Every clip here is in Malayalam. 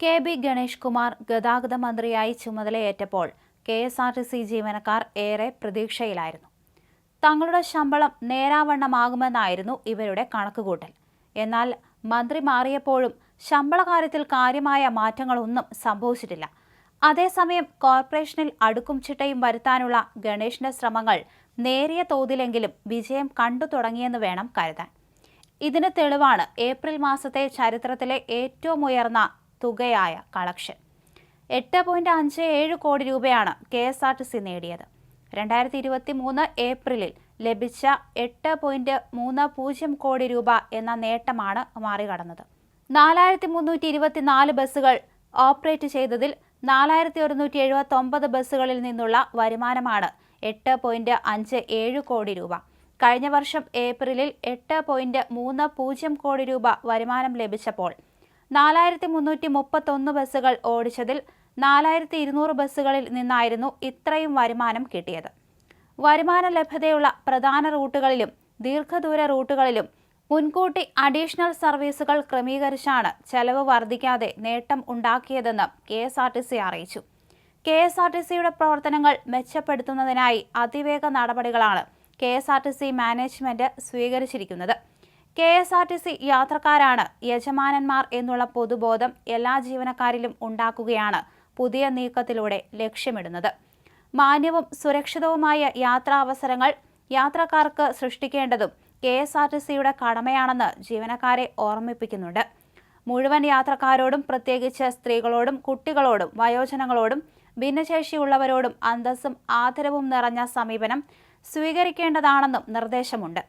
കെ ബി ഗണേഷ് കുമാർ ഗതാഗത മന്ത്രിയായി ചുമതലയേറ്റപ്പോൾ K S R T C ജീവനക്കാർ ഏറെ പ്രതീക്ഷയിലായിരുന്നു. തങ്ങളുടെ ശമ്പളം നേരാവണ്ണമാകുമെന്നായിരുന്നു ഇവരുടെ കണക്കുകൂട്ടൽ. എന്നാൽ മന്ത്രി മാറിയപ്പോഴും ശമ്പള കാര്യത്തിൽ കാര്യമായ മാറ്റങ്ങളൊന്നും സംഭവിച്ചിട്ടില്ല. അതേസമയം കോർപ്പറേഷനിൽ അടുക്കും ചിട്ടയും വരുത്താനുള്ള ഗണേഷിന്റെ ശ്രമങ്ങൾ നേരിയ തോതിലെങ്കിലും വിജയം കണ്ടു തുടങ്ങിയെന്ന് വേണം കരുതാൻ. ഇതിന് തെളിവാണ് ഏപ്രിൽ മാസത്തെ ചരിത്രത്തിലെ ഏറ്റവും ഉയർന്ന തുകയായ കളക്ഷൻ. എട്ട് പോയിന്റ് അഞ്ച് ഏഴ് കോടി രൂപയാണ് K S R T C നേടിയത്. രണ്ടായിരത്തി ഇരുപത്തി മൂന്ന് ഏപ്രിലിൽ ലഭിച്ച എട്ട് പോയിന്റ് മൂന്ന് പൂജ്യം കോടി രൂപ എന്ന നേട്ടമാണ് മറികടന്നത്. നാലായിരത്തി മുന്നൂറ്റി ഇരുപത്തിനാല് ബസ്സുകൾ ഓപ്പറേറ്റ് ചെയ്തതിൽ നാലായിരത്തി ഒരുന്നൂറ്റി എഴുപത്തി ഒമ്പത് ബസ്സുകളിൽ നിന്നുള്ള വരുമാനമാണ് എട്ട് പോയിന്റ് അഞ്ച് ഏഴ് കോടി രൂപ. കഴിഞ്ഞ വർഷം ഏപ്രിലിൽ എട്ട് പോയിന്റ് മൂന്ന് പൂജ്യം കോടി രൂപ വരുമാനം ലഭിച്ചപ്പോൾ നാലായിരത്തി മുന്നൂറ്റി മുപ്പത്തൊന്ന് ബസ്സുകൾ ഓടിച്ചതിൽ നാലായിരത്തി ഇരുന്നൂറ് ബസ്സുകളിൽ നിന്നായിരുന്നു ഇത്രയും വരുമാനം കിട്ടിയത്. വരുമാന ലഭ്യതയുള്ള പ്രധാന റൂട്ടുകളിലും ദീർഘദൂര റൂട്ടുകളിലും മുൻകൂട്ടി അഡീഷണൽ സർവീസുകൾ ക്രമീകരിച്ചാണ് ചെലവ് വർദ്ധിക്കാതെ നേട്ടം ഉണ്ടാക്കിയതെന്ന് K S R T C അറിയിച്ചു. കെ എസ് ആർ ടി സിയുടെ പ്രവർത്തനങ്ങൾ മെച്ചപ്പെടുത്തുന്നതിനായി അതിവേഗ നടപടികളാണ് K S R T C management സ്വീകരിച്ചിരിക്കുന്നത്. K S R T C യാത്രക്കാരാണ് യജമാനന്മാർ എന്നുള്ള പൊതുബോധം എല്ലാ ജീവനക്കാരിലും ഉണ്ടാക്കുകയാണ് പുതിയ നീക്കത്തിലൂടെ ലക്ഷ്യമിടുന്നത്. മാന്യവും സുരക്ഷിതവുമായ യാത്രാവസരങ്ങൾ യാത്രക്കാർക്ക് സൃഷ്ടിക്കേണ്ടതും കെ എസ് ആർ ടി സിയുടെ കടമയാണെന്ന് ജീവനക്കാരെ ഓർമ്മിപ്പിക്കുന്നുണ്ട്. മുഴുവൻ യാത്രക്കാരോടും പ്രത്യേകിച്ച് സ്ത്രീകളോടും കുട്ടികളോടും വയോജനങ്ങളോടും ഭിന്നശേഷിയുള്ളവരോടും അന്തസ്സും ആദരവും നിറഞ്ഞ സമീപനം സ്വീകരിക്കേണ്ടതാണെന്നും നിർദ്ദേശമുണ്ട്.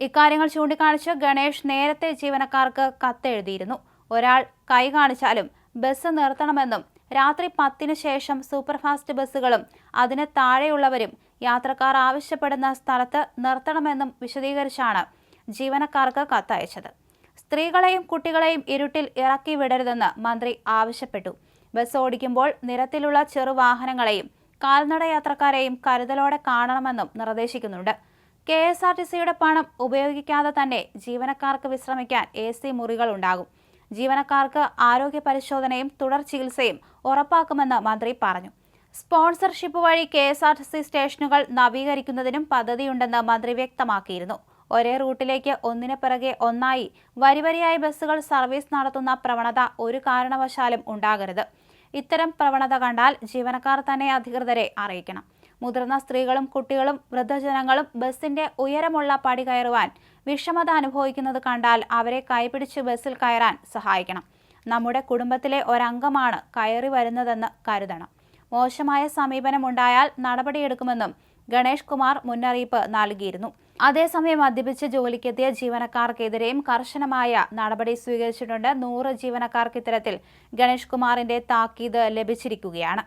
ഇക്കാര്യങ്ങൾ ചൂണ്ടിക്കാണിച്ച് ഗണേഷ് നേരത്തെ ജീവനക്കാർക്ക് കത്തെഴുതിയിരുന്നു. ഒരാൾ കൈ കാണിച്ചാലും ബസ് നിർത്തണമെന്നും രാത്രി പത്തിന് ശേഷം സൂപ്പർഫാസ്റ്റ് ബസ്സുകളും അതിന് താഴെയുള്ളവരും യാത്രക്കാർ ആവശ്യപ്പെടുന്ന സ്ഥലത്ത് നിർത്തണമെന്നും വിശദീകരിച്ചാണ് ജീവനക്കാർക്ക് കത്തയച്ചത്. സ്ത്രീകളെയും കുട്ടികളെയും ഇരുട്ടിൽ ഇറക്കി വിടരുതെന്ന് മന്ത്രി ആവശ്യപ്പെട്ടു. ബസ് ഓടിക്കുമ്പോൾ നിരത്തിലുള്ള ചെറുവാഹനങ്ങളെയും കാൽനട യാത്രക്കാരെയും കരുതലോടെ കാണണമെന്നും നിർദ്ദേശിക്കുന്നുണ്ട്. കെ എസ് ആർ ടി സിയുടെ പണം ഉപയോഗിക്കാതെ തന്നെ ജീവനക്കാർക്ക് വിശ്രമിക്കാൻ എ സി മുറികൾ ഉണ്ടാകും ജീവനക്കാർക്ക് ആരോഗ്യ പരിശോധനയും തുടർ ചികിത്സയും ഉറപ്പാക്കുമെന്ന് മന്ത്രി പറഞ്ഞു. സ്പോൺസർഷിപ്പ് വഴി K S R T C സ്റ്റേഷനുകൾ നവീകരിക്കുന്നതിനും പദ്ധതിയുണ്ടെന്ന് മന്ത്രി വ്യക്തമാക്കിയിരുന്നു. ഒരേ റൂട്ടിലേക്ക് ഒന്നിന് പിറകെ ഒന്നായി വരിവരിയായി ബസ്സുകൾ സർവീസ് നടത്തുന്ന പ്രവണത ഒരു കാരണവശാലും ഉണ്ടാകരുത്. ഇത്തരം പ്രവണത കണ്ടാൽ ജീവനക്കാർ തന്നെ അധികൃതരെ അറിയിക്കണം. മുതിർന്ന സ്ത്രീകളും കുട്ടികളും വൃദ്ധജനങ്ങളും ബസിന്റെ ഉയരമുള്ള പടി കയറുവാൻ വിഷമത അനുഭവിക്കുന്നത് കണ്ടാൽ അവരെ കൈപിടിച്ച് ബസ്സിൽ കയറാൻ സഹായിക്കണം. നമ്മുടെ കുടുംബത്തിലെ ഒരംഗമാണ് കയറി വരുന്നതെന്ന് കരുതണം. മോശമായ സമീപനമുണ്ടായാൽ നടപടിയെടുക്കുമെന്നും ഗണേഷ് കുമാർ മുന്നറിയിപ്പ് നൽകിയിരുന്നു. അതേസമയം മദ്യപിച്ച് ജോലിക്കെത്തിയ ജീവനക്കാർക്കെതിരെയും കർശനമായ നടപടി സ്വീകരിച്ചിട്ടുണ്ട് നൂറ് ജീവനക്കാർക്ക് ഇത്തരത്തിൽ ഗണേഷ് കുമാറിന്റെ താക്കീത് ലഭിച്ചിരിക്കുകയാണ്.